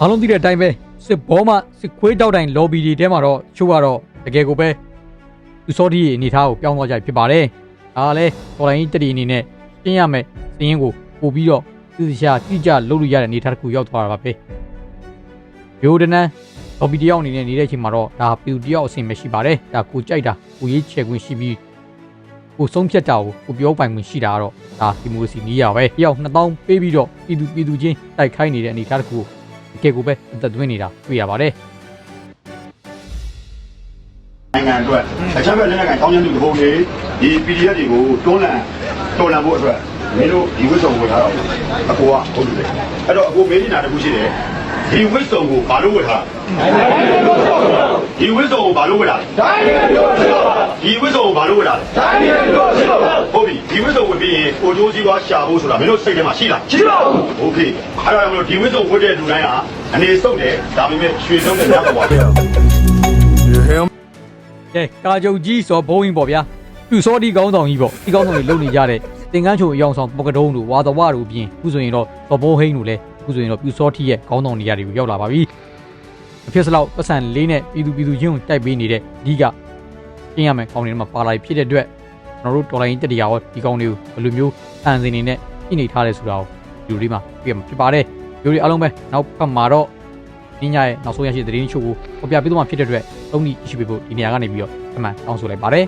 အားလုံးသိတဲ့အတိုင်းပဲစစ်ဘောမှစစ်ခွေးတောက်တိုင်း lobby တွေထဲမှာတော့ချို့ကတော့တကယ်ကိုပဲသူစောတီရဲ့အနေထားကိုပြောင်းသွားကြဖြစ်ပါတယ်ဒါကလည်းတော်လိုင်းကြီးတတိအနေနဲ့ကျင်းရမယ်စင်းရင်ကိုပို့ပြီးတော့သူရှာတိကျလုပ်လို့ရတဲ့အနေထားတစ်ခုရောက်သွားတာပါပဲယိုဒနန် lobby တယောက်အနေနဲ့နေတဲ့အချိန်မှာတော့ဒါပီတယောက်အဆင်မရှိပါတယ်ဒါကိုကြိုက်တာကိုရေးချယ်ခွင့်ရှိပြီးကိုဆုံးဖြတ်တာကိုကိုပြောပိုင်ခွင့်ရှိတာကတော့ဒါဒီမိုကရေစီနည်းရပဲတယောက်2000ပေးပြီးတော့ပြည်သူပြည်သူချင်းတိုက်ခိုင်းနေတဲ့အနေအထားတစ်ခုကိုတ ကယ်ကိုပဲအသက်သွင်းနေတာတွေ့ရပါတယ်နိုင်ငံအတွက်အချက်ပဲလက်နက်ကန်ကောင်းကျန်းသူတဘုံတွေဒီ PDF တွေကိုတွန်းလှန်တော်လှန်ဖို့အတွက်မင်းတို့ဒီဝစ်စုံဝင်ထားတော့အကိုကဟုတ်တယ်အဲ့တော့အကိုမေးနေတာတခုရှိတယ် ဒီဝစ်စုံကိုဘာလို့ဝတ်ထားဒီဝစ်စုံကိုဘာလို့ဝတ်ထားဒီဝစ်စုံကိုဘာလို့ဝတ်ထားဟုတ်ပြီဒီဝစ်စုံဝတ်ပြီးရင်ကိုကျိုးစည်းသွားရှာဖို့ဆိုတာမင်းတို့စိတ်ထဲမှာရှိလားရှိပါဘူးโอเคအဲ့ဒါကြောင့်မလို့ဒီဝစ်စုံဝတ်တဲ့လူတိုင်းဟာအနေစုပ်တယ်ဒါပေမဲ့ရွှေစုံတဲ့ညပါပါ ကဲကာကြုတ်ကြီးဆိုဘုံရင်ပေါ့ဗျာပြူစောဒီကောင်းဆောင်ကြီးပေါ့ဒီကောင်းဆောင်ကြီးလုံနေကြတဲ့တင်ကန်းချုံအယောင်ဆောင်ပကတုံးတို့ဝါသဝတို့ပြင်ခုဆိုရင်တော့သဘောဟိန်းတို့လည်း ခုဆိုရင်တော့ပြူစောထီရဲ့ကောင်းဆောင်နေရာတွေကိုရောက်လာပါပြီအဖြစ်စလောက်ပတ်စံလေးနဲ့ပြည်သူပြည်သူချင်းကိုတိုက်ပေးနေတဲ့ဒီကကျင်းရမယ်ကောင်းနေမှာပါလာဖြစ်တဲ့အတွက်ကျွန်တော်တို့တော်လိုင်းတက်တရားရောဒီကောင်းတွေကိုဘယ်လိုမျိုးအန်စင်နေနဲ့ပြနေထားလဲဆိုတာကိုဒီလိုလေးမှာပြရမှာဖြစ်ပါတယ်ဒီလိုအားလုံးပဲနောက်ဖက်မှာတော့။ညညရဲ့နောက်ဆုံးရရှိတဲ့သတင်းချို့ကိုပေါ်ပြပေးသွားမှာဖြစ်တဲ့အတွက်သုံးနည်းရှိပေးဖို့ဒီနေရာကနေပြီးတော့အမှန်တောင်းဆိုလိုက်ပါတယ်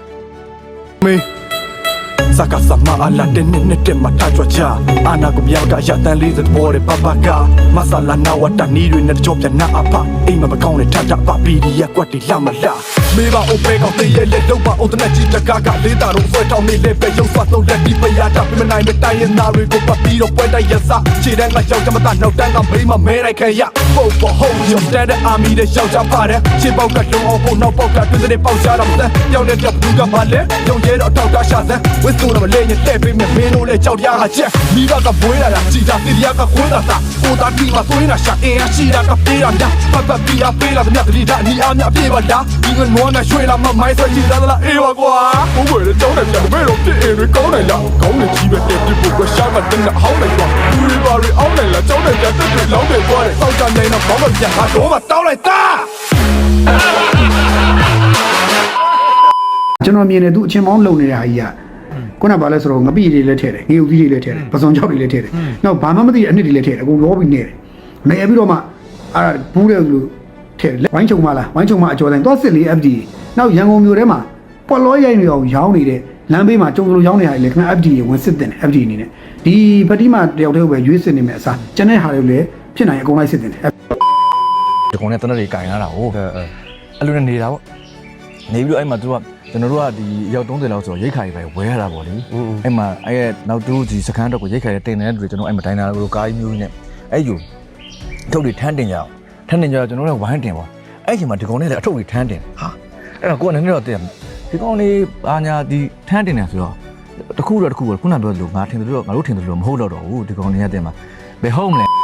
me Saka sama ala tenne nette matajwa cha ana kum yaga ya tan le the bore papa ka masala na wata ni de ne job ya na apa ai ma kaung ne tata pa pi di ya kwat di la ma la me ba o pe kaung te ye le do ba o tna ji ta ka ka le ta ro fwe taung ne le pe yong swa tong le di pa ya ta pi ma nai me tai yin na re ko pa pi ro pwe ta ya sa chi dan la yaw ja ma ta nau tan ka me ma me rai khan ya po po ho yo stand the army de yaw ja pa de chi pau ka long au po nau pau ka tu de pau ja da ma yaw ne ja bu ka ma le yong ye ro taw ta sha san with ဆိုတော့လေညတဲ့ပေးမယ်မင်းတို့လည်းကြောက်ရဟာချက်မိဘကဘွေးလာတာကြည်တာတိရကခွေးတာတာကိုသားဒီမှာသွေးနာရှာအင်းအရှိတာကပေးတာညာပတ်ပတ်ပြာပေးလာတဲ့မြတ်တိတာနီအားမြပြေပါလားဒီကနွားနဲ့ရွှေလာမမိုင်းဆွဲကြည့်လာလားအေးပါကွာဘိုးဘွေလည်းကြောက်တယ်ပြန်မဲတော့ပြင်းတွေကောင်းတယ်လားကောင်းတယ်ကြီးပဲတဲ့ပြဖို့က ရှာကတဲ့ဟောင်းလိုက်ကွာဒီပါရီအောင်းလိုက်လားကြောက်တယ်ပြန်တက်တယ်လောင်းတယ်ကွာစောက်ကြနေတော့ဘောမပြန်ဟာတော့မတောင်းလိုက်တာကျွန်တော်မြင်တယ်သူအချင်းမောင်းလုံနေတဲ့ဟာကြီးကခုနကဘာလဲဆိုတော့ငပိတွေလည်းထည့်တယ်ငေုပ်သီးတွေလည်းထည့်တယ်ပစုံချောက်တွေလည်းထည့်တယ်နောက်ဘာမှမသိတဲ့အနှစ်တွေလည်းထည့်တယ်အကုန်လောပြီးနေတယ်နေပြီးတော့မှအဲ့ဒါဘူးတဲ့လူထည့်တယ်ဝိုင်းချုံမလားဝိုင်းချုံမအကျော်တိုင်းသွားစစ်လေး FD နောက်ရန်ကုန်မြို့ထဲမှာပေါ်လောရိုင်းတွေအောင်ရောင်းနေတဲ့လမ်းဘေးမှာကျုံလိုရောင်းနေတာလေခင်ဗျ FD ရေဝင်စစ်တင်တယ် FD အနေနဲ့ ဒီဖတိမာတယောက်တည်းကိုပဲရွေးစစ်နေမယ်အစားကျန်တဲ့ဟာတွေလည်းဖြစ်နိုင်အကုန်လိုက်စစ်တင်တယ်ဒီကောင်နဲ့တနက်တွေကင်လာတာဟုတ်အဲ့လိုနဲ့နေတာပေါ့နေပြီးတော့အဲ့မှာသူကကျွန်တော်တို့ကဒီရောက်30လောက်ဆိုတော့ရိတ်ခါကြီးပဲဝဲရတာပေါ့လေအဲ့မှာအဲ့ရဲ့နောက်တူဒီစကန်းတော့ကိုရိတ်ခါတွေတင်နေတဲ့လူတွေကျွန်တော်အဲ့မှာဒိုင်နာလိုကားကြီးမျိုးကြီးနဲ့အဲ့ယူထုတ်တွေထမ်းတင်ကြအောင်ထမ်းတင်ကြတော့ကျွန်တော်လည်းဝိုင်းတင်ပေါ့အဲ့ချိန်မှာဒီကောင်နဲ့လည်းအထုတ်တွေထမ်းတင်ဟာအဲ့တော့ကိုကလည်းနည်းနည်းတော့တင်ဒီကောင်လေးအာညာဒီထမ်းတင်နေဆိုတော့ တခုတော့တခုပေါ့ခုနပြောလို့ငါထင်တယ်လို့ငါတို့ထင်တယ်လို့မဟုတ်တော့တော့ဘူးဒီကောင်လေးကတင်မှာဘယ်ဟုတ်မလဲ။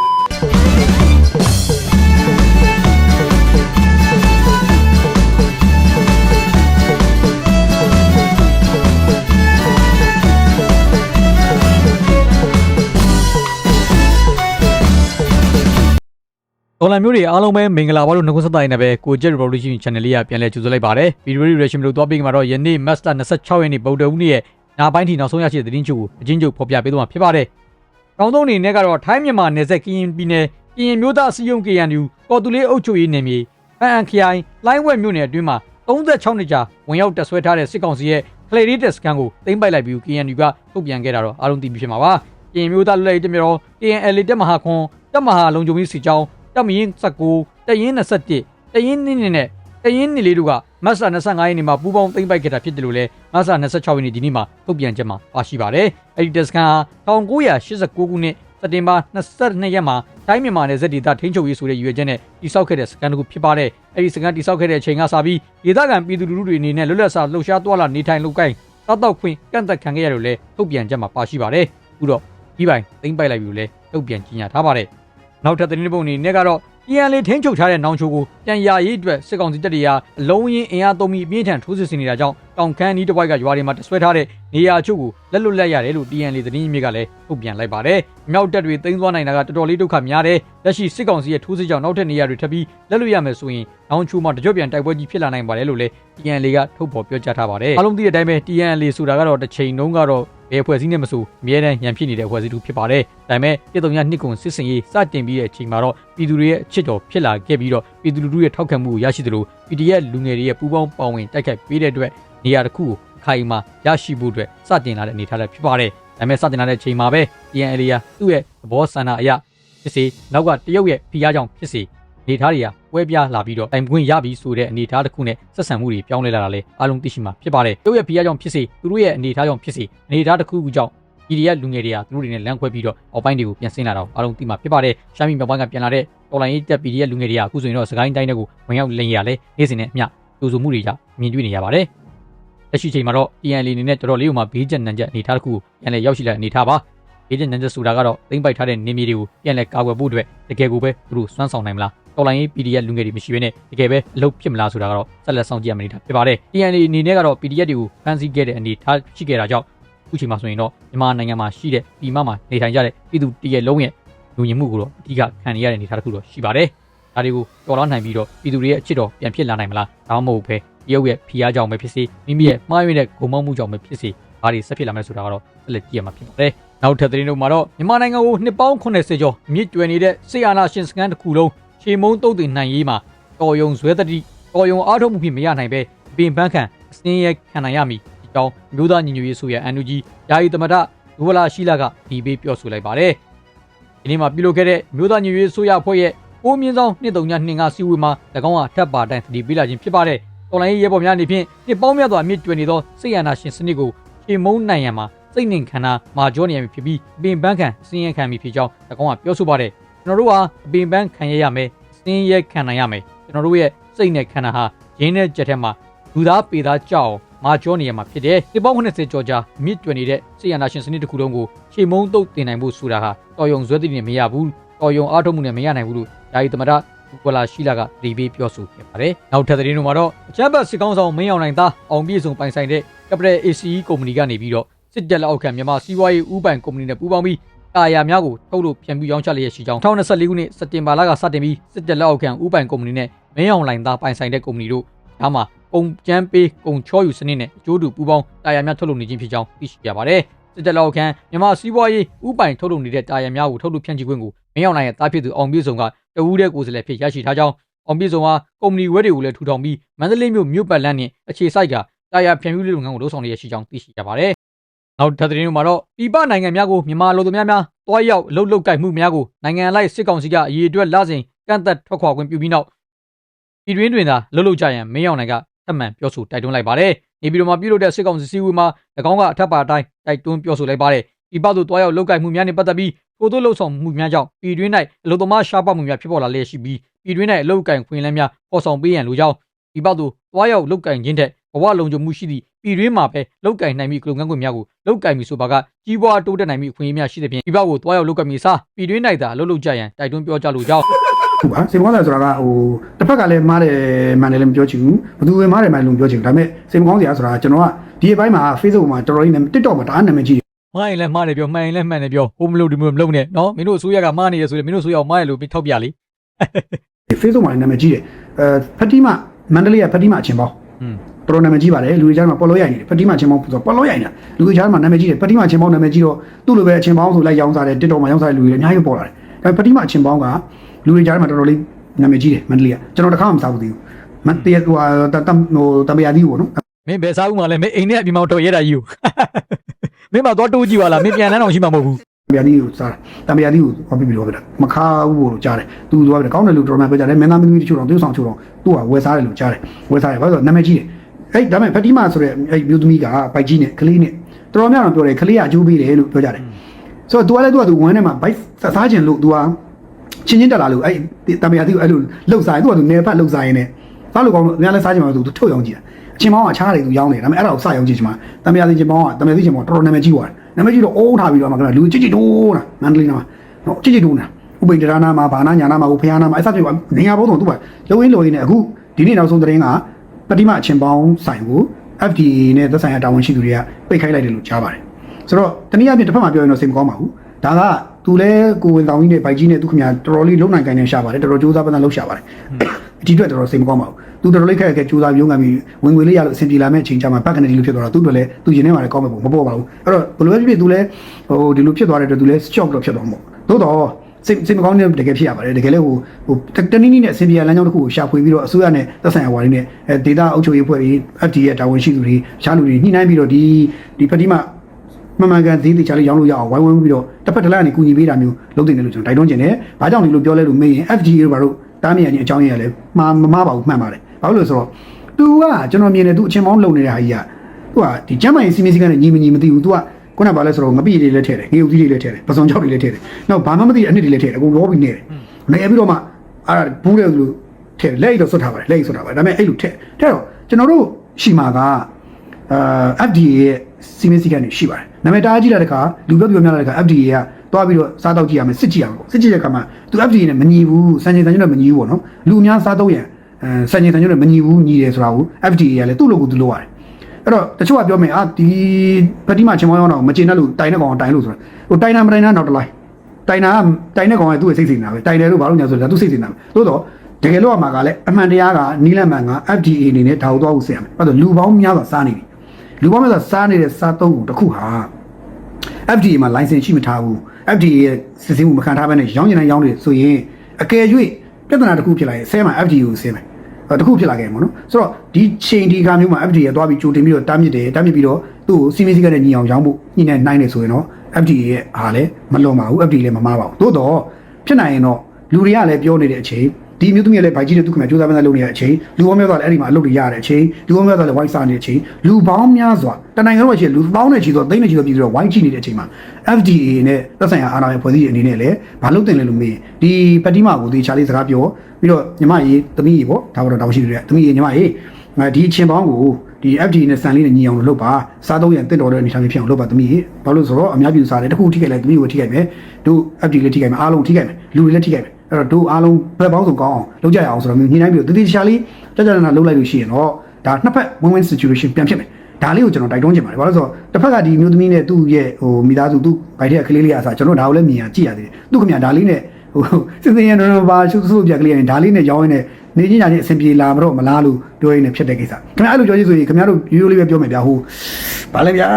ဒေါ်လာမျိုးတွေအားလုံးပဲမင်္ဂလာပါလို့နှုတ်ဆက်တိုင်းနဲ့ပဲကိုကျက် Revolution Channel လေးကပြန်လဲကြိုဆိုလိုက်ပါတယ်။ဗီဒီယို reaction လို့သွားပြီးမှာတော့ယနေ့ Master 26ရက်နေ့ဗုဒ္ဓဦးနေ့ရဲ့ နာပိုင်းထီနောက်ဆုံးရရှိတဲ့သတင်းချုပ်ကိုအချင်းချုပ်ဖော်ပြပေးသွားမှာဖြစ်ပါတယ်။ကောင်းဆုံးအနေနဲ့ကတော့ထိုင်းမြန်မာနယ်စပ်ကရင်ပြည်နယ်ကရင်မျိုးသားအစည်းအရုံး KNU ကော်တူလေးအုပ်ချုပ်ရေးနယ်မြေဖန်အန်ခရိုင်လိုင်းဝက်မြို့နယ်အတွင်းမှာ36နှစ်ကြာဝင်ရောက်တက်ဆွဲထားတဲ့စစ်ကောင်စီရဲ့ Clay Data Scan ကိုတင်ပိုက်လိုက်ပြီး KNU ကထုတ်ပြန်ခဲ့တာတော့အားလုံးသိပြီဖြစ်မှာပါ။ကရင်မျိုးသားလူလိုက်တက်မြေတော် KNL တက်မဟာခွန်တက်မဟာလုံခြုံရေးစီကြောင်းတပ်မရင်19တရင်21တရင်နင်းနဲ့ တရင်နစ်လေးတို့ကမတ်ဆာ25ရက်နေ့မှာပူးပေါင်းသိမ်းပိုက်ခဲ့တာဖြစ်တယ်လို့လည်းမတ်ဆာ26ရက်နေ့ဒီနေ့မှာထုတ်ပြန်ချက်မှာပါရှိပါတယ်။အဲဒီတက်စကန်ဟာ1989ခုနှစ်စက်တင်ဘာ22ရက်မှာတိုင်းမြန်မာနယ်စပ်ဒေသထိန်းချုပ်ရေးဆိုတဲ့ရည်ရွယ်ချက်နဲ့တိစောက်ခဲ့တဲ့စကန်တစ်ခုဖြစ်ပါတယ်။အဲဒီစကန်တိစောက်ခဲ့တဲ့အချိန်ကစပြီးဒေသခံပြည်သူလူထုတွေအနေနဲ့လွတ်လပ်စွာလှုပ်ရှားသွားလာနေထိုင်လုပ်ကိုင်တောက်တောက်ခွင့်ကန့်သက်ခံခဲ့ရတယ်လို့လည်းထုတ်ပြန်ချက်မှာပါရှိပါတယ်။အခုတော့ပြီးပိုင်သိမ်းပိုက်လိုက်ပြီလို့လည်းထုတ်ပြန်ကြေညာထားပါတယ်။နောက်ထပ်သတင်းတစ်ပုဒ်အနေနဲ့ကတော့ EN လေးထင်းချုပ်ထားတဲ့နောင်ချိုကိုပြန်ရရေးအတွက်စစ်ကောင်စီတပ်တွေကအလုံးရင်းအင်အားသုံးပြီးအပြင်းထန်ထိုးစစ်ဆင်နေတာကြောင့်တောင်ခမ်းနီးတစ်ဝိုက်ကရွာတွေမှာတဆွဲထားတဲ့နေရာအချို့ကိုလက်လွတ်လက်ရတယ်လို့ TNL သတင်းရင်းမြစ်ကလည်းထုတ်ပြန်လိုက်ပါတယ်။မြောက်တပ်တွေသိမ်းသွားနိုင်တာကတော်တော်လေးဒုက္ခများတယ်။လက်ရှိစစ်ကောင်စီရဲ့ထိုးစစ်ကြောင့်နောက်ထပ်နေရာတွေထပ်ပြီးလက်လွတ်ရမယ်ဆိုရင်နောင်ချိုမှာတကြွပြန်တိုက်ပွဲကြီးဖြစ်လာနိုင်ပါတယ်လို့လည်း TNL ကထုတ်ဖော်ပြောကြားထားပါတယ်။အားလုံးသိတဲ့အတိုင်းပဲ TNL ဆိုတာကတော့တစ်ချိန်လုံးကတော့ ဘယ်ဖွဲ့စည်းနဲ့မဆိုအမြဲတမ်းရန်ဖြစ်နေတဲ့ဖွဲ့စည်းတူဖြစ်ပါတယ်။ဒါပေမဲ့ပြည်သူများနှစ်ကုံစစ်စင်ရေးစတင်ပြီးတဲ့အချိန်မှာတော့ပြည်သူတွေရဲ့အချစ်တော်ဖြစ်လာခဲ့ပြီးတော့ပြည်သူလူထုရဲ့ထောက်ခံမှုကိုရရှိသလို PDF လူငယ်တွေရဲ့ပူးပေါင်းပါဝင်တိုက်ခိုက်ပေးတဲ့အတွက်နေရာတစ်ခုကိုအခိုင်အမာရရှိဖို့အတွက်စတင်လာတဲ့အနေအထားလည်းဖြစ်ပါတယ်။ဒါပေမဲ့စတင်လာတဲ့အချိန်မှာပဲ TNL ကသူ့ရဲ့သဘောဆန္ဒအရဖြစ်စေနောက်ကတရုတ်ရဲ့ဖိအားကြောင့်ဖြစ်စေ အနေအထားတွေကပွဲပြားလာပြီးတော့တိုင်ပွင့်ရပြီးဆိုတဲ့အနေအထားတစ်ခုနဲ့ဆက်ဆံမှုတွေပြောင်းလဲလာတာလည်းအားလုံးသိရှိမှာဖြစ်ပါတယ်။တရုတ်ရဲ့ဖိအားကြောင့်ဖြစ်စေသူတို့ရဲ့အနေအထားကြောင့်ဖြစ်စေအနေအထားတစ်ခုခုကြောင့် PDF လူငယ်တွေကသူတို့တွေနဲ့လမ်းခွဲပြီးတော့အောက်ပိုင်းတွေကိုပြန်ဆင်းလာတော့အားလုံးသိမှာဖြစ်ပါတယ်။ရှမ်းပြည်မြောက်ပိုင်းကပြန်လာတဲ့တော်လိုင်းရေးတပ် PDF လူငယ်တွေကအခုဆိုရင်တော့စကိုင်းတိုင်းတွေကိုဝင်ရောက်လင်ရလဲနေ့စဉ်နဲ့အမျှကြိုးစုမှုတွေကြောင့်မြင်တွေ့နေရပါတယ်။လက်ရှိချိန်မှာတော့ TNL အနေနဲ့တော်တော်လေးကိုမှဘေးကျန်နံချက်အနေအထားတစ်ခုကိုပြန်လည်ရောက်ရှိလာတဲ့အနေအထားပါ။ ဘေးကျန်နံချက်ဆိုတာကတော့သိမ့်ပိုက်ထားတဲ့နေမြေတွေကိုပြန်လည်ကာကွယ်ဖို့အတွက်တကယ်ကိုပဲသူတို့စွမ်းဆောင်နိုင်မလား။တော်လိုင်းရေး PDF လူငယ်တွေမရှိဘဲနဲ့တကယ်ပဲအလုပ်ဖြစ်မလားဆိုတာကတော့ဆက်လက်ဆောင်ကြည့်ရမယ့်အနေအထားဖြစ်ပါတယ်။ TNL အနေနဲ့ကတော့ PDF တွေကိုဖမ်းဆီးခဲ့တဲ့အနေအထားရှိခဲ့တာကြောင့်အခုချိန်မှာဆိုရင်တော့မြန်မာနိုင်ငံမှာရှိတဲ့ပြည်မမှာနေထိုင်ကြတဲ့ပြည်သူတရက်လုံးရဲ့လူညင်မှုကိုတော့အဓိကခံနေရတဲ့အနေအထားတစ်ခုတော့ရှိပါတယ်။ဒါတွေကိုတော်လာနိုင်ပြီးတော့ပြည်သူတွေရဲ့အချစ်တော်ပြန်ဖြစ်လာနိုင်မလားဒါမှမဟုတ်ပဲတရုတ်ရဲ့ဖိအားကြောင့်ပဲဖြစ်စေမိမိရဲ့မှားယွင်းတဲ့ဂုဏ်မောက်မှုကြောင့်ပဲဖြစ်စေဘာတွေဆက်ဖြစ်လာမလဲဆိုတာကတော့ဆက်လက်ကြည့်ရမှာဖြစ်ပါတယ်။ နောက်ထပ်သတင်းတို့မှာတော့မြန်မာနိုင်ငံကိုနှစ်ပေါင်း80ကျော်မြစ်ကျွယ်နေတဲ့ဆေးအာနာရှင်စကန်တစ်ခုလုံးခြေမုံတုတ်တင်နိုင်ရေးမှာတော်ယုံဇွဲတတိတော်ယုံအားထုတ်မှုဖြင့်မရနိုင်ပဲပင်ပန်းခံအစင်းရဲခံနိုင်ရမည်ဒီကြောင်းမျိုးသားညီညွတ်ရေးဆိုရ NUG ယာယီသမဒဒူဝလာရှိလာကဒီပေးပြောဆိုလိုက်ပါတယ်။ဒီနေ့မှာပြုလုပ်ခဲ့တဲ့မျိုးသားညီညွတ်ရေးဆိုရအဖွဲ့ရဲ့ပိုးမြင့်ဆောင်နှစ်တုံညနှင်ကစီဝေမှာ၎င်းဟာထပ်ပါတိုင်းဒီပေးလာခြင်းဖြစ်ပါတယ်။တော်လိုင်းရေးရဲဘော်များအနေဖြင့်နှစ်ပေါင်းများစွာမြင့်ကျွယ်နေသောစိတ်ရနာရှင်စနစ်ကိုခြေမုံနိုင်ရန်မှာ စိတ်နှင်ခန္ဓာမာကြောနေရမည်ဖြစ်ပြီးပင်ပန်းခံစင်းရဲခံမည်ဖြစ်ကြောင်း၎င်းကပြောဆိုပါတယ်။ကျွန်တော်တို့ဟာပင်ပန်းခံရရမယ်စင်းရဲခံနိုင်ရမယ်ကျွန်တော်တို့ရဲ့စိတ်နဲ့ခန္ဓာဟာရင်းနဲ့ကြက်ထဲမှာလူသားပေသားကြောက်မာကျောနေရမှာဖြစ်တယ်ဒီပေါင်း90ကျော်ကြာမြစ်တွင်နေတဲ့စေရနာရှင်စနစ်တစ်ခုလုံးကိုခြေမုံတုတ်တင်နိုင်ဖို့ဆိုတာဟာတော်ယုံဇွဲတိနဲ့မရဘူးတော်ယုံအားထုတ်မှုနဲ့မရနိုင်ဘူးလို့ယာယီသမရဘူလာရှိလာကဒီပေးပြောဆိုခဲ့ပါတယ်နောက်ထပ်သတင်းတွေမှာတော့အချမ်းဘတ်စစ်ကောင်းဆောင်မင်းအောင်နိုင်သားအောင်ပြည့်စုံပိုင်ဆိုင်တဲ့ Capital ACE ကုမ္ပဏီကနေပြီးတော့ စစ်တပ်လက်အောက်ခံမြန်မာစီးပွားရေးဥပိုင်ကုမ္ပဏီနဲ့ပူးပေါင်းပြီးကာယာများကိုထုတ်လို့ပြန်ပြီးရောင်းချလျက်ရှိကြောင်း2024ခုနှစ်စက်တင်ဘာလကစတင်ပြီးစစ်တပ်လက်အောက်ခံဥပိုင်ကုမ္ပဏီနဲ့မင်းအောင်လိုင်သားပိုင်ဆိုင်တဲ့ကုမ္ပဏီတို့ဒါမှကုန်ကျန်းပေးကုန်ချောယူစနစ်နဲ့အကျိုးတူပူးပေါင်းတာယာများထုတ်လုပ်နေခြင်းဖြစ်ကြောင်းသိရှိရပါတယ်စစ်တပ်လက်အောက်ခံမြန်မာစီးပွားရေးဥပိုင်ထုတ်လုပ်နေတဲ့တာယာများကိုထုတ်လုပ်ဖြန့်ချိခွင့်ကိုမင်းအောင်လိုင်ရဲ့တားဖြစ်သူအောင်ပြည့်စုံကတဝူးတဲ့ကိုယ်စားလှယ်ဖြစ်ရရှိထားကြောင်းအောင်ပြည့်စုံဟာကုမ္ပဏီဝက်တွေကိုလည်းထူထောင်ပြီးမန္တလေးမြို့မြို့ပတ်လန်းနဲ့အခြေစိုက်ကတာယာဖြန့်ဖြူးလုပ်ငန်းကိုလုပ်ဆောင်နေရရှိကြောင်းသိရှိရပါတယ် နောက်ထပ်သတင်းတွေမှာတော့ပြည်ပနိုင်ငံများကိုမြန်မာလူသားများများတွားရောက်လှုပ်လှုပ်ကြိုက်မှုများကိုနိုင်ငံအလိုက်စစ်ကောင်စီကအရေးအတွက်လစဉ်ကန့်သက်ထွက်ခွာခွင့်ပြုပြီးနောက်ပြည်တွင်းတွင်သာလှုပ်လှုပ်ကြရန်မင်းအောင်နိုင်ကထပ်မံပြောဆိုတိုက်တွန်းလိုက်ပါတယ်။နေပြည်တော်မှာပြုလုပ်တဲ့စစ်ကောင်စီစည်းဝေးမှာ၎င်းကအထက်ပါတိုင်းတိုက်တွန်းပြောဆိုလိုက်ပါတယ်။ဒီပတ်သို့တွားရောက်လှုပ်ကြိုက်မှုများနဲ့ပတ်သက်ပြီးထို့သောလှုပ်ဆောင်မှုများကြောင့်ပြည်တွင်း၌အလုံသမားရှားပါမှုများဖြစ်ပေါ်လာလျက်ရှိပြီးပြည်တွင်း၌အလုတ်ကင်ခွင့်လန်းများပေါ်ဆောင်ပေးရန်လိုကြောင်းဒီပတ်သို့တွားရောက်လှုပ်ကင်ခြင်းတဲ့ဘ ဝလုံခြုံမှုရှိသည့်ပြည်တွင်းမှာပဲလှုပ်ကင်နိုင်မိလုပ်ငန်းခွင်များကိုလှုပ်ကင်ပြီဆိုပါကကြီးပွားတိုးတက်နိုင်မိအခွင့်အရေးများရှိသဖြင့်ဒီဘက်ကိုတွားရောက်လှုပ်ကင်မိစားပြည်တွင်း၌သာလှုပ်လှုပ်ကြရန်တိုက်တွန်းပြောကြားလိုကြောင်းဟုတ်ပါစေမကောင်းတာဆိုတာကဟိုတစ်ဖက်ကလည်းမားတယ်မှန်တယ်လည်းမပြောချင်ဘူးဘသူပဲမားတယ်မှန်တယ်လို့မပြောချင်ဘူးဒါပေမဲ့စေမကောင်းစရာဆိုတာကျွန်တော်ကဒီအပိုင်းမှာ Facebook မှာတော်တော်ကြီးနာမည် TikTok မှာတအားနာမည်ကြီးတယ်မှားရင်လည်းမှားတယ်ပြောမှန်ရင်လည်းမှန်တယ်ပြောဟိုမလို့ဒီမလို့မလုပ်နဲ့နော်မင်းတို့အစိုးရကမှားနေရဆိုရင်မင်းတို့အစိုးရကိုမှားတယ်လို့ပြီးထောက်ပြလေ Facebook မှာလည်းနာမည်ကြီးတယ်အဲဖတီမာမန္တလေးကဖတီမာအချင်းပေါင်းอืม တော်တော်နာမည်ကြီးပါတယ်လူတွေကြားမှာပေါ်လို့ရိုက်နေတယ်ဖတီမာအချင်းပေါင်းဆိုတော့ပေါ်လို့ရိုက်နေတာလူတွေကြားမှာနာမည်ကြီးတယ်ဖတီမာအချင်းပေါင်းနာမည်ကြီးတော့သူ့လိုပဲအချင်းပေါင်းဆိုလိုက်ရောင်းစားတယ် TikTok မှာရောင်းစားတဲ့လူတွေလည်းအများကြီးပေါ်လာတယ်ဒါပေမဲ့ဖတီမာအချင်းပေါင်းကလူတွေကြားမှာတော်တော်လေးနာမည်ကြီးတယ်မန္တလေးကကျွန်တော်တစ်ခါမှမစားဘူးသေးဘူးမတရဟိုတတဟိုတမယာသီးပေါ့နော်မင်းဘယ်စားဦးမှာလဲမင်းအိမ်နဲ့အပြင်မှာတော်ရဲတာကြီးကိုမင်းမသွားတိုးကြည့်ပါလားမင်းပြန်လန်းအောင်ရှိမှာမဟုတ်ဘူးတမယာသီးကိုစားတယ်တမယာသီးကိုဟောပြီးပြီးတော့ဗျာမခါဘူးလို့ကြားတယ်သူသွားပြီးကောင်းတယ်လို့တော်တော်များပြောကြတယ်မင်းသားမင်းသမီးတချို့တော့သူ့ဆောင်ချို့တော့သူ့ကဝယ်စားတယ်လို့ကြားတယ်ဝယ်စားတယ်ဘာလို့လဲနာမည်ကြီးတယ် အဲ့ဒါပေမဲ့ဖတီမာဆိုတဲ့အဲ့မျိုးသမီးကပိုက်ကြီးနဲ့ကလေးနဲ့တော်တော်များတော့ပြောတယ်ကလေးကအကျိုးပေးတယ်လို့ပြောကြတယ်ဆိုတော့ तू ကလည်း तू က तू ဝမ်းထဲမှာဘိုက်စားခြင်းလို့ तू ကချင်းချင်းတက်လာလို့အဲ့တမယာသီးကိုအဲ့လိုလှုပ်စားရင် तू က तू နေဖက်လှုပ်စားရင်လည်းစားလို့ကောင်းလို့အများလည်းစားခြင်းမှာ तू ထုတ်ရောင်းကြည့်တာအချင်းမောင်းကချားတယ် तू ရောင်းတယ်ဒါပေမဲ့အဲ့ဒါကိုစရောင်းကြည့်ချင်မှာတမယာသီးချင်းမောင်းကတမယာသီးချင်းမောင်းတော်တော်နာမည်ကြီးသွားတယ်နာမည်ကြီးတော့အိုးထားပြီးတော့မှကလူချစ်ချစ်တိုးတာမန္တလေးနာမှာနော်ချစ်ချစ်တိုးနေတာဥပိန်တရာနာမှာဘာနာညာနာမှာကိုဖျားနာမှာအဲ့စသဖြင့်နေရာပေါင်းတော့ तू ကလုံရင်းလုံရင်းနဲ့အခုဒီနေ့နောက်ဆုံးသတင်းက ပတိမအချင်းပေါင်းဆိုင်ကို FDA နဲ့သက်ဆိုင်ရာတာဝန်ရှိသူတွေကပိတ်ခိုင်းလိုက်တယ်လို့ကြားပါတယ်ဆိုတော့တနည်းအားဖြင့်တစ်ဖက်မှာပြောရင်တော့စိတ်မကောင်းပါဘူးဒါကသူလဲကိုဝင်ဆောင်ကြီးနဲ့ဗိုက်ကြီးနဲ့သူခင်ဗျာတော်တော်လေးလုံနိုင်ကိုင်းနေရှာပါတယ်တော်တော်ကြိုးစားပန်းစားလုပ်ရှာပါတယ်ဒီအတွက်တော်တော်စိတ်မကောင်းပါဘူးသူတော်တော်လေးခက်ခက်ကြိုးစားပြုံးကန်ပြီးဝင်ငွေလေးရလို့အဆင်ပြေလာမဲ့အချိန်ကြာမှာဘက်ကနေဒီလိုဖြစ်သွားတာသူ့အတွက်လည်းသူရင်ထဲမှာလည်းကောင်းမှာပေါ့မပေါ့ပါဘူးအဲ့တော့ဘယ်လိုပဲဖြစ်ဖြစ်သူလဲဟိုဒီလိုဖြစ်သွားတဲ့အတွက်သူလဲ shock တော့ဖြစ်သွားမှာပေါ့သို့တော့ စိတ်စိတ်မကောင်းတဲ့တကယ်ဖြစ်ရပါတယ်တကယ်လည်းဟိုဟိုတနည်းနည်းနဲ့အဆင်ပြေလမ်းကြောင်းတစ်ခုကိုရှာဖွေပြီးတော့အစိုးရနဲ့သက်ဆိုင်ရာဝါဒီနဲ့အဲဒေတာအုပ်ချုပ်ရေးဖွဲ့တွေ FD ရဲ့တာဝန်ရှိသူတွေရှားလူတွေညှိနှိုင်းပြီးတော့ဒီဒီဖတိမမမှန်ကန်သေးသေးချာလေးရောင်းလို့ရအောင်ဝိုင်းဝန်းပြီးတော့တစ်ဖက်တစ်လမ်းကနေကူညီပေးတာမျိုးလုပ်တင်တယ်လို့ကျွန်တော်တိုက်တွန်းချင်တယ်။ဘာကြောင့်ဒီလိုပြောလဲလို့မေးရင် FD တို့ဘာလို့တားမြစ်ရင်အကြောင်းရင်းရလဲမှာမမပါဘူးမှန်ပါတယ်။ဘာလို့လဲဆိုတော့ तू ကကျွန်တော်မြင်တယ် तू အချင်းမောင်းလုံနေတဲ့ဟာကြီးက तू ကဒီကျမ်းမာရေးစီမင်းစည်းကမ်းနဲ့ညီမညီမသိဘူး तू က ခုနကဘာလဲဆိုတော့ငပိတွေလည်းထည့်တယ်ငေုပ်သီးတွေလည်းထည့်တယ်ပစုံချောက်တွေလည်းထည့်တယ်နောက်ဘာမှမသိတဲ့အနှစ်တွေလည်းထည့်တယ်အကုန်လောပြီးနေတယ်နေပြီးတော့မှအဲ့ဒါဘူးတယ်လို့ထည့်လက်အိတ်တော့ဆွတ်ထားပါတယ်လက်အိတ်ဆွတ်ထားပါတယ်ဒါပေမဲ့အဲ့လိုထည့်ထည့်တော့ကျွန်တော်တို့ရှိမှာကအာ FDA ရဲ့စီမင်းစည်းကမ်းတွေရှိပါတယ်နာမည်တားကြည့်လိုက်တဲ့အခါလူပြောပြောများလာတဲ့အခါ FDA ကတွားပြီးတော့စားတော့ကြည့်ရမယ်စစ်ကြည့်ရမယ်ပေါ့စစ်ကြည့်တဲ့အခါမှာ तू FDA နဲ့မညီဘူးစံချိန်စံညွှန်းနဲ့မညီဘူးပေါ့နော်လူအများစားတော့ရန်အဲစံချိန်စံညွှန်းနဲ့မညီဘူးညီတယ်ဆိုတာကို FDA ကလည်းသူ့လိုကိုသူလိုရတယ် အဲ့တော့တချို့ကပြောမယ်အာဒီပတိမချင်းမောင်းတော့မကျင်တဲ့လူတိုင်တဲ့ကောင်ကတိုင်လို့ဆိုတာဟိုတိုင်တာမတိုင်တာနောက်တစ်လိုက်တိုင်တာကတိုင်တဲ့ကောင်ကသူ့ရဲ့စိတ်စိတ်နာပဲတိုင်တယ်လို့ဘာလို့ညာဆိုတော့သူစိတ်စိတ်နာပဲသို့တော့တကယ်လို့အမှာကလည်းအမှန်တရားကနီးလန့်မှန်က FDA အနေနဲ့ဒါကိုသွားဖို့ဆင်ရမယ်အဲ့တော့လူပေါင်းများစွာစားနေပြီလူပေါင်းများစွာစားနေတဲ့စားသုံးခုတစ်ခုဟာ FDA မှာ license ရှိမထားဘူး FDA ရဲ့စစ်ဆေးမှုမခံထားဘဲနဲ့ရောင်းကျင်တိုင်းရောင်းနေဆိုရင်အကယ်၍ပြဿနာတစ်ခုဖြစ်လာရင်ဆဲမှာ FDA ကိုဆဲမယ်အဲ့ တစ်ခုဖြစ်လာခဲ့မှာနော်ဆိုတော့ဒီချိန်ဒီခါမျိုးမှာ FDA ကသွားပြီးကြိုတင်ပြီးတော့တားမြစ်တယ်တားမြစ်ပြီးတော့သူ့ကိုစီမင်းစည်းကမ်းနဲ့ညီအောင်ရောင်းဖို့ညှိနှိုင်းနိုင်တယ်ဆိုရင်တော့ FDA ရဲ့အားလည်းမလွန်ပါဘူး FDA လည်းမမားပါဘူးသို့တော့ဖြစ်နိုင်ရင်တော့လူတွေကလည်းပြောနေတဲ့အချိန် ဒီမျိုးသမီးလည်းဗိုက်ကြီးတဲ့သူခင်ဗျာကြိုးစားပန်းစားလုပ်နေတဲ့အချိန်လူပေါင်းများစွာလည်းအဲ့ဒီမှာအလုပ်တွေရတဲ့အချိန်လူပေါင်းများစွာလည်း white စားနေတဲ့အချိန်လူပေါင်းများစွာတနိုင်ငံလုံးရှိလူပေါင်းနဲ့ချီဆိုသိန်းနဲ့ချီဆိုပြည်ပြီးတော့ white ကြည့်နေတဲ့အချိန်မှာ FDA နဲ့သက်ဆိုင်ရာအာဏာပိုင်ဖွဲ့စည်းရေးအနေနဲ့လည်းမလုပ်တင်လဲလို့မေးရင်ဒီပတိမကိုဒီချာလေးစကားပြောပြီးတော့ညီမကြီးသမီးကြီးပေါ့ဒါကတော့တောင်းရှိတယ်သမီးကြီးညီမကြီးငါဒီအချင်းပေါင်းကိုဒီ FDA နဲ့စံလေးနဲ့ညီအောင်လုပ်ပါစားသုံးရန်တင့်တော်တဲ့အနေအထားမျိုးဖြစ်အောင်လုပ်ပါသမီးကြီးဘာလို့လဲဆိုတော့အများပြည်သူစားတယ်တခုထိခိုက်လိုက်သမီးကိုထိခိုက်မယ်တို့ FDA လည်းထိခိုက်မယ်အားလုံးထိခိုက်မယ်လူတွေလည်းထိခိုက်မယ် အဲ့တော့တို့အားလုံးဘက်ပေါင်းစုံကောင်းအောင်လုပ်ကြရအောင်ဆိုတော့မျိုးညှိနှိုင်းပြီးတော့တတိချာလေးကြကြနာနာလုပ်လိုက်လို့ရှိရင်တော့ဒါနှစ်ဖက် win win situation ပြန်ဖြစ်မယ်ဒါလေးကိုကျွန်တော်တိုက်တွန်းချင်ပါတယ်ဘာလို့လဲဆိုတော့တစ်ဖက်ကဒီမျိုးသမီးနဲ့သူ့ရဲ့ဟိုမိသားစုသူ့ဗိုက်ထက်ကလေးလေးအစားကျွန်တော်ဒါကိုလည်းမြင်ရကြည့်ရသေးတယ်သူခင်ဗျာဒါလေးနဲ့ဟိုစစ်စင်ရတော့ဘာရှုပ်ဆုပ်ပြက်ကလေးနဲ့ဒါလေးနဲ့ရောင်းရင်းနဲ့နေချင်းညာချင်းအဆင်ပြေလာမတော့မလားလို့ပြောရင်းနဲ့ဖြစ်တဲ့ကိစ္စခင်ဗျာအဲ့လိုပြောကြည့်ဆိုရင်ခင်ဗျားတို့ရိုးရိုးလေးပဲပြောမယ်ဗျာဟိုဘာလဲဗျာ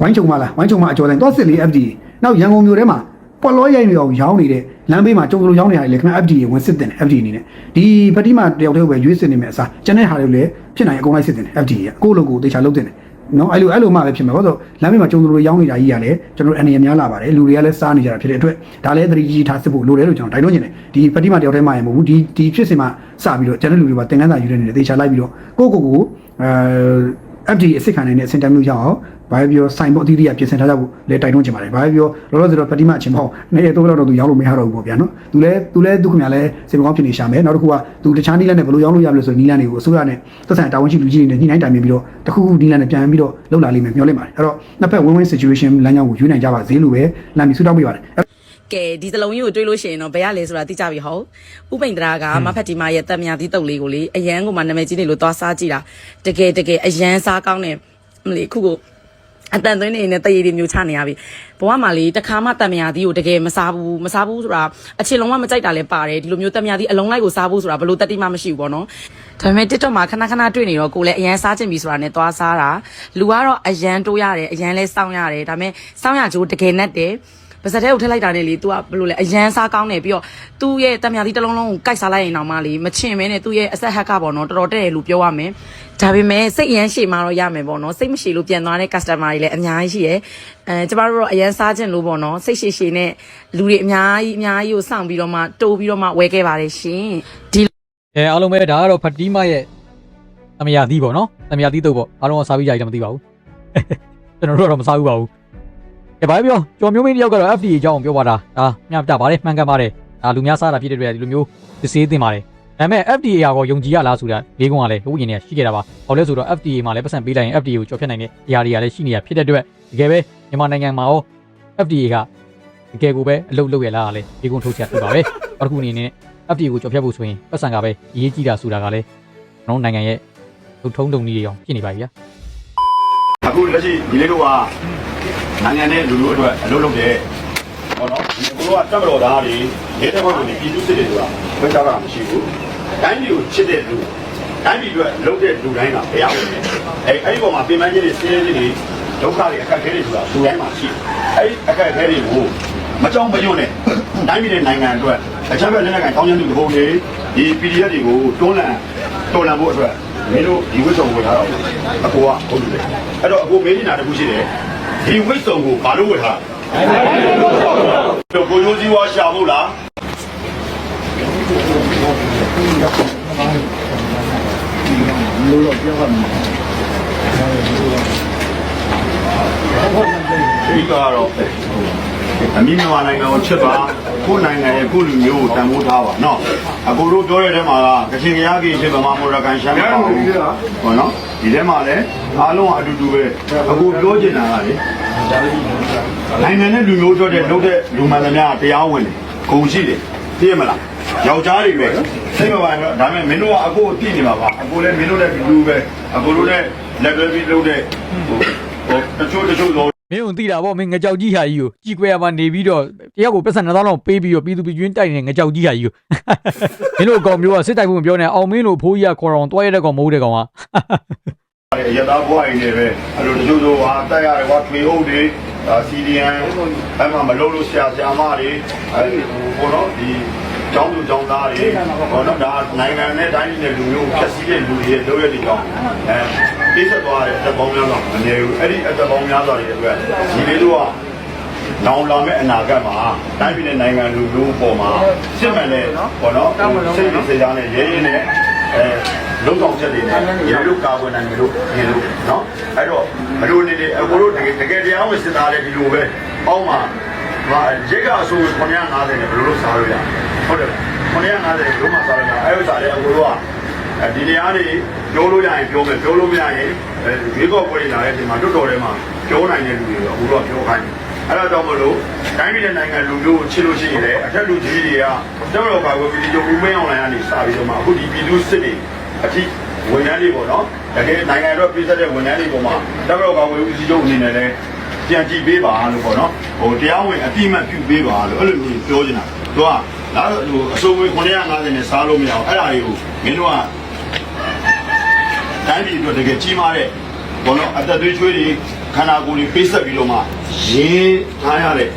ဝိုင်းချုံမလားဝိုင်းချုံမအကျော်တိုင်းတော့စစ်လေး FD နောက်ရန်ကုန်မြို့ထဲမှာ ပေါ်လောရိုက်နေအောင်ရောင်းနေတဲ့လမ်းဘေးမှာကြုံလို့ရောင်းနေရတယ်လေခင်ဗျာ FD ကိုဝင်စစ်တင်တယ် FD အနေနဲ့ဒီပတိမတယောက်တည်းပဲရွေးစစ်နေမယ်အစားကျန်တဲ့ဟာတွေလည်းဖြစ်နိုင်အကုန်လိုက်စစ်တင်တယ် FD ကကိုယ့်လိုကိုတေချာလုပ်တင်တယ်နော်အဲ့လိုအဲ့လိုမှလည်းဖြစ်မှာဘာလို့လမ်းဘေးမှာကြုံလို့ရောင်းနေတာကြီးကလည်းကျွန်တော်အနေနဲ့များလာပါတယ်လူတွေကလည်းစားနေကြတာဖြစ်တဲ့အတွက်ဒါလည်းသတိကြီးထားစစ်ဖို့လိုတယ်လို့ကျွန်တော်တိုက်တွန်းနေတယ်ဒီပတိမတယောက်တည်းမှရင်မဟုတ်ဘူးဒီဒီဖြစ်စဉ်မှာစပြီးတော့ကျန်တဲ့လူတွေပါသင်ခန်းစာယူနေတယ်တေချာလိုက်ပြီးတော့ကိုယ့်ကိုယ်ကိုအဲ FD အစ်စ်ခံနိုင်တဲ့အစင်တမ်းမျိုးရအောင် ဘာပဲပြောစိုင်ဖို့အသီးသီးကပြင်ဆင်ထားကြဖို့လည်းတိုက်တွန်းချင်ပါတယ်ဘာပဲပြောလောလောဆယ်တော့ပတိမအချင်းမဟုတ်နေရတော့တော့သူရောင်းလို့မရတော့ဘူးပေါ့ဗျာနော်သူလည်းသူလည်းသူခင်ဗျာလည်းစေမကောင်းဖြစ်နေရှာမယ်နောက်တစ်ခုကသူတခြားနီးလန်းနဲ့ဘယ်လိုရောင်းလို့ရမလဲဆိုရင်နီးလန်းတွေကိုအစိုးရနဲ့သက်ဆိုင်တာဝန်ရှိလူကြီးတွေနဲ့ညှိနှိုင်းတိုင်ပင်ပြီးတော့တခုခုနီးလန်းနဲ့ပြန်ပြီးတော့လှုပ်လာလိမ့်မယ်မျှော်လင့်ပါတယ်အဲ့တော့နှစ်ဖက် win win situation လမ်းကြောင်းကိုယူနိုင်ကြပါစေလို့ပဲလမ်းပြီးဆုတောင်းပေးပါတယ်ကဲဒီစလုံးကြီးကိုတွေးလို့ရှိရင်တော့ဘယ်ရလဲဆိုတာသိကြပြီဟုတ်ဥပိန်တရာကမဖတ်တီမာရဲ့တက်မြာသီးတုပ်လေးကိုလေအရန်ကိုမှနာမည်ကြီးနေလို့သွားစားကြည့်တာတကယ်တကယ်အရန်စားကောင်းတယ်မလေးခုကို အတန်သွင်းနေနဲ့တရေတွေမျိုးချနေရပြီဘဝမှာလေတခါမှတက်မြာသီးကိုတကယ်မစားဘူးမစားဘူးဆိုတာအချင်လုံးဝမကြိုက်တာလည်းပါတယ်ဒီလိုမျိုးတက်မြာသီးအလုံးလိုက်ကိုစားဖို့ဆိုတာဘလို့တက်တိမှမရှိဘူးပေါ့နော်ဒါပေမဲ့ TikTok မှာခဏခဏတွေ့နေတော့ကိုလည်းအရန်စားချင်ပြီဆိုတာနဲ့သွားစားတာလူကတော့အရန်တိုးရတယ်အရန်လဲစောင်းရတယ်ဒါပေမဲ့စောင်းရကြိုးတကယ်နဲ့တယ် ပါစတဲ့ကိုထည့်လိုက်တာနဲ့လေ तू ကဘယ်လိုလဲအရန်စားကောင်းတယ်ပြီးတော့သူ့ရဲ့တံမြာသီးတစ်လုံးလုံးကိုကိုက်စားလိုက်ရင်တော့မှလေမချင်မဲနဲ့သူ့ရဲ့အဆက်ဟက်ကပေါ့နော်တော်တော်တဲ့တယ်လို့ပြောရမယ်ဒါပေမဲ့စိတ်အရန်ရှည်မှတော့ရမယ်ပေါ့နော်စိတ်မရှိလို့ပြန်သွားတဲ့ customer တွေလည်းအများကြီးရှိရယ်အဲကျမတို့တော့အရန်စားခြင်းလို့ပေါ့နော်စိတ်ရှည်ရှည်နဲ့လူတွေအများကြီးအများကြီးကိုစောင့်ပြီးတော့မှတိုးပြီးတော့မှဝဲခဲ့ပါတယ်ရှင်ဒီအဲအားလုံးပဲဒါကတော့ဖတီးမရဲ့သမယာသီးပေါ့နော်သမယာသီးတော့ပေါ့အားလုံးကစားပြီးကြတယ်မသိပါဘူးကျွန်တော်တို့တော့မစားဘူးပါဘူး ကဲဘာပြောကျော်မျိုးမင်းတယောက်ကတော့ FDA အကြောင်းပြောပါတာဒါမျှပြပါတယ်မှန်ကန်ပါတယ်ဒါလူများစားတာဖြစ်တဲ့အတွက်ဒီလိုမျိုးစစ်ဆေးသင့်ပါတယ်ဒါပေမဲ့ FDA ကောယုံကြည်ရလားဆိုတာလေးကုန်းကလည်းဘုရင်တွေကရှိခဲ့တာပါ။ဘာလို့လဲဆိုတော့ FDA မှာလည်းပတ်စံပေးလိုက်ရင် FDA ကိုကြော်ဖြတ်နိုင်တဲ့အရာတွေကလည်းရှိနေတာဖြစ်တဲ့အတွက်တကယ်ပဲမြန်မာနိုင်ငံမှာရော FDA ကတကယ်ကိုပဲအလုပ်လုပ်ရလားလည်းလေးကုန်းထုတ်ချက်ပြပါပဲ။နောက်တစ်ခုအနေနဲ့ FDA ကိုကြော်ဖြတ်ဖို့ဆိုရင်ပတ်စံကပဲအရေးကြီးတာဆိုတာကလည်းကျွန်တော်နိုင်ငံရဲ့ထုံထုံတုံကြီးအောင်ဖြစ်နေပါပြီဗျာအခုလက်ရှိဒီလေးတို့က နိုင်ငံနဲ့လူလူအတွက်အလုပ်လုပ်တယ်ဟောနော်ဒီကိုကတက်မတော်သားတွေရဲတပ်ဖွဲ့ဝင်တွေပြည်သူစစ်တွေဆိုတာဘယ်တော့မှမရှိဘူးတိုင်းပြည်ကိုချစ်တဲ့လူတိုင်းပြည်အတွက်လုပ်တဲ့လူတိုင်းကဘယ်ရောက်လဲအဲအဲ့ဒီပေါ်မှာပြင်ပန်းခြင်းတွေစီးရဲခြင်းတွေဒုက္ခတွေအခက်အခဲတွေဆိုတာလူတိုင်းမှာရှိတယ်အဲ့ဒီအခက်အခဲတွေကိုမကြောက်မရွံ့နဲ့တိုင်းပြည်နဲ့နိုင်ငံအတွက်အချက်ပဲလက်နက်ကန်ကောင်းကျန်းသူတဘုံတွေဒီ PDF တွေကိုတွန်းလှန်တွန်းလှန်ဖို့အတွက်မင်းတို့ဒီဝိစုံဝင်ထားတော့အကူကဟုတ်တယ်အဲ့တော့အကူမေးနေတာတခုရှိတယ် ဒီဝိစုံကိုဘာလို့ဝင်ထားလဲကိုရိုးစည်းဝါရှာဖို့လားဒီကတော့ အမိမြန်မာနိုင်ငံကိုချစ်ပါကိုယ်နိုင်ငံရဲ့ကိုယ်လူမျိုးကိုတန်ဖိုးထားပါနော်အကိုတို့ပြောတဲ့ထဲမှာကကချင်ကရားကြီးချစ်ဗမာမော်ရကန်ရှမ်းပါဘူးဟောနော်ဒီထဲမှာလည်းအားလုံးအတူတူပဲအကိုပြောချင်တာကလေနိုင်ငံနဲ့လူမျိုးတို့တဲ့လုပ်တဲ့လူမှန်သမျှတရားဝင်တယ်ဂုံရှိတယ်သိရမလားယောက်ျားတွေပဲစိတ်မပါတော့ဒါပေမဲ့မင်းတို့ကအကိုကိုသိနေပါပါအကိုလည်းမင်းတို့လည်းလူပဲအကိုတို့လည်းလက်တွဲပြီးလုပ်တဲ့ဟိုဟိုတချို့တချို့တော့မ င်းတို့သိတာပေါ့မင်းငကြောက်ကြီးဟာကြီးကိုကြည်ခွဲရမှာနေပြီးတော့တယောက်ကိုပတ်စံ2000လောက်ပေးပြီးတော့ပြည်သူပြည်ကျွင်းတိုက်နေတဲ့ငကြောက်ကြီးဟာကြီးကိုမင်းတို့အကောင်မျိုးကစစ်တိုက်ဖို့မပြောနဲ့အောင်မင်းတို့ဖိုးကြီးကခေါ်အောင်တွားရတဲ့ကောင်မဟုတ်တဲ့ကောင်ကရတာဘွားရင်းနေပဲအဲ့လိုတချို့တို့ဟာတက်ရတယ်ကွာထွေအုပ်တွေစီဒီအန်အဲ့မှာမလုပ်လို့ဆရာဆရာမတွေအဲ့ဘောနော်ဒီကျောင်းသူကျောင်းသားတွေဘောနော်ဒါနိုင်ငံနဲ့တိုင်းပြည်နဲ့လူမျိုးဖြတ်စည်းတဲ့လူတွေရဲ့လုပ်ရတဲ့ကြောင်းအဲ ပြည့်စက်သွားတဲ့အသက်ပေါင်းများစွာမနေဘူးအဲ့ဒီအသက်ပေါင်းများစွာတွေအတွက်ဒီလေးတို့ကနောင်လာမဲ့အနာဂတ်မှာတိုင်းပြည်နဲ့နိုင်ငံလူမျိုးပေါ်မှာစစ်မှန်တဲ့ဘောနော်စိတ်နဲ့စိတ်ဓာတ်နဲ့ရဲရဲနဲ့အဲလုံဆောင်ချက်တွေနဲ့ရေလို့ကာကွယ်နိုင်လို့ရေလို့နော်အဲ့တော့ဘယ်လိုနေလဲအကိုတို့တကယ်တကယ်တရားဝင်စစ်သားတဲ့ဒီလိုပဲအောက်မှာဟာရိတ်ကအဆိုး950နဲ့ဘယ်လိုလုပ်စားလို့ရဟုတ်တယ်950လုံးမစားလို့ရအဲ့ဥစ္စာလေးအကိုတို့ကအဲ ဒီတရားတွေပြောလို့ရရင်ပြောမယ်ပြောလို့မရရင်အဲရေကော့ပွဲလာတဲ့ဒီမှာတွတ်တော်ထဲမှာပြောနိုင်တဲ့လူတွေအကိုတို့ကပြောခိုင်းတယ်အဲ့ဒါကြောင့်မလို့တိုင်းပြည်နဲ့နိုင်ငံလူမျိုးကိုချစ်လို့ရှိရင်လည်းအထက်လူကြီးတွေကတော်တော်ပါကိုပြည်သူဦးမင်းအောင်လိုင်းကနေစပြီးတော့မှအခုဒီပြည်သူစစ်တွေအထိဝန်ထမ်းတွေပေါ့နော်တကယ်နိုင်ငံတော်ပြည်သက်တဲ့ဝန်ထမ်းတွေပေါ်မှာတော်တော်ပါကိုဦးစီးချုပ်အနေနဲ့လည်းပြန်ကြည့်ပေးပါလို့ပေါ့နော်ဟိုတရားဝင်အတိအမှတ်ပြုပေးပါလို့အဲ့လိုမျိုးပြောနေတာသူကလာတော့ဟိုအစိုးရ950နဲ့စားလို့မရအောင်အဲ့ဒါတွေကိုမင်းတို့က တိုင်းပြည်အတွက်တကယ်ကြီးမားတဲ့ဘောနော်အသက်သွေးချွေးတွေခန္ဓာကိုယ်တွေပေးဆက်ပြီးတော့မှရင်းထားရတဲ့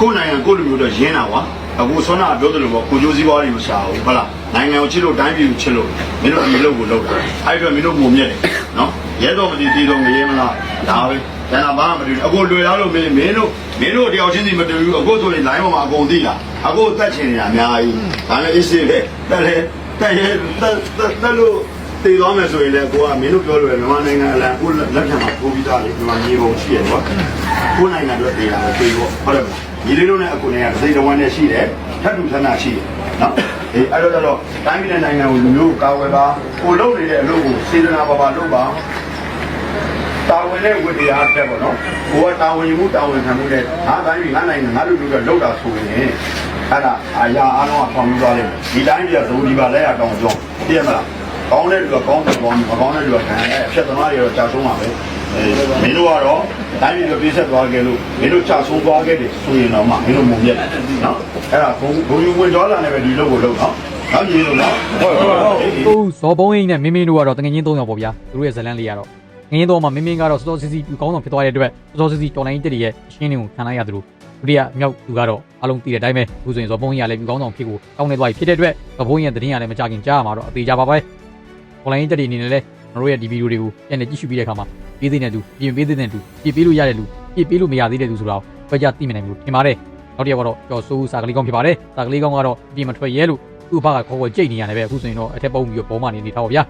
ကိုယ်နိုင်ငံကိုယ်လူမျိုးတော့ရင်းတာကွာအခုဆွမ်းနာပြောတယ်လို့ပေါ့ကိုကျိုးစည်းပွားတွေမရှာဘူးဟုတ်လားနိုင်ငံကိုချစ်လို့တိုင်းပြည်ကိုချစ်လို့မင်းတို့ဒီလုပ်ကိုလုပ်တာအဲ့အတွက်မင်းတို့ပုံမြက်တယ်နော်ရဲတော့မသိသေးတော့ငရဲမလားဒါပဲကျန်တာဘာမှမတူဘူးအခုလွယ်လားလို့မင်းမင်းတို့မင်းတို့တယောက်ချင်းစီမတူဘူးအခုဆိုရင် line ပေါ်မှာအကုန်သိလားအခုတက်ချင်နေတာအများကြီးဒါလည်း issue ပဲတက်လေတက်ရဲတက်တက်လို့ တည်သွားမယ်ဆိုရင်လည်းကိုကမင်းတို့ပြောလို့ရမြန်မာနိုင်ငံအလံကိုလက်ထံမှာပို့ပြီးသားလေမြန်မာမြေပုံရှိရတော့ကိုနိုင်ငံတို့တည်တာကိုပြေဖို့ဟုတ်တယ်မလားညီလေးတို့နဲ့အခုနဲ့ကစိတ်တော်နဲ့ရှိတယ်ထပ်တူထပ်နာရှိတယ်နော်အေးအဲ့တော့တော့တိုင်းပြည်နဲ့နိုင်ငံကိုလူမျိုးကာဝယ်ပါကိုလုပ်နေတဲ့အလုပ်ကိုစေတနာပါပါလုပ်ပါတာဝန်နဲ့ဝိတရားတက်ပေါ့နော်ကိုကတာဝန်ယူမှုတာဝန်ခံမှုနဲ့ငါတိုင်းပြည်ငါနိုင်ငံငါလူလူကလောက်တာဆိုရင်အဲ့ဒါအာရအားလုံးကဆောင်ပြီးသွားလိမ့်မယ်ဒီတိုင်းပြည်ကဇိုဒီပါလဲရတောင်းကြောင်းသိရမလား ကောင်းတဲ့လူကကောင်းတယ်ကောင်းမကောင်းတဲ့လူကခံအဲအဖြစ်သမားတွေတော့ကြာဆုံးပါပဲအဲမင်းတို့ကတော့တိုင်းပြည်ကိုပြည့်ဆက်သွားခဲ့လို့မင်းတို့ကြာဆုံးသွားခဲ့တယ်ဆိုရင်တော့မှမင်းတို့မုံမြက်တယ်နော်အဲ့ဒါဘုံဘုံယူဝင်သွားလာနေပဲဒီလုပ်ကိုလုပ်နော်နောက်ကြီးလို့နော်ဟုတ်ဟုတ်ဟုတ်ဟုတ်ဇော်ဘုံအိမ်နဲ့မင်းမင်းတို့ကတော့တငငင်း၃ယောက်ပေါ့ဗျာသူတို့ရဲ့ဇလန်းလေးကတော့ငင်းတော့မှမင်းမင်းကတော့စောစောစီစီကောင်းဆောင်ဖြစ်သွားတဲ့အတွက်စောစောစီစီတော်လိုင်းတက်တွေရဲ့ရှင်းလင်းကိုခံလိုက်ရသလိုဒုတိယမြောက်သူကတော့အလုံးတည်တဲ့အတိုင်းပဲအခုဆိုရင်ဇော်ဘုံကြီးကလည်းကောင်းဆောင်ဖြစ်ကိုကောင်းနေသွားပြီဖြစ်တဲ့အတွက်ဇော်ဘုံကြီးရဲ့တရင်ကလည်းမကြခင်ကြားရမှာတော့အသေးကြပါပဲ တော်လိုင်းတက်တွေအနေနဲ့လည်းကျွန်တော်တို့ရဲ့ဒီဗီဒီယိုတွေကိုပြန်လည်ကြည့်ရှုပြီးတဲ့အခါမှာပေးသေးတဲ့လူပြင်ပေးသေးတဲ့လူပြပေးလို့ရတဲ့လူပြပေးလို့မရသေးတဲ့လူဆိုတော့ဘယ်ကြသိမနိုင်ဘူးထင်ပါတယ်နောက်တစ်ယောက်ကတော့ကျော်စိုးစာကလေးကောင်းဖြစ်ပါတယ်စာကလေးကောင်းကတော့ပြင်မထွက်ရဲလို့သူ့ဘကခေါ်ခေါ်ကြိတ်နေရတယ်ပဲအခုဆိုရင်တော့အထက်ပုံပြီးတော့ပုံမှန်နေနေထားပါဗျာ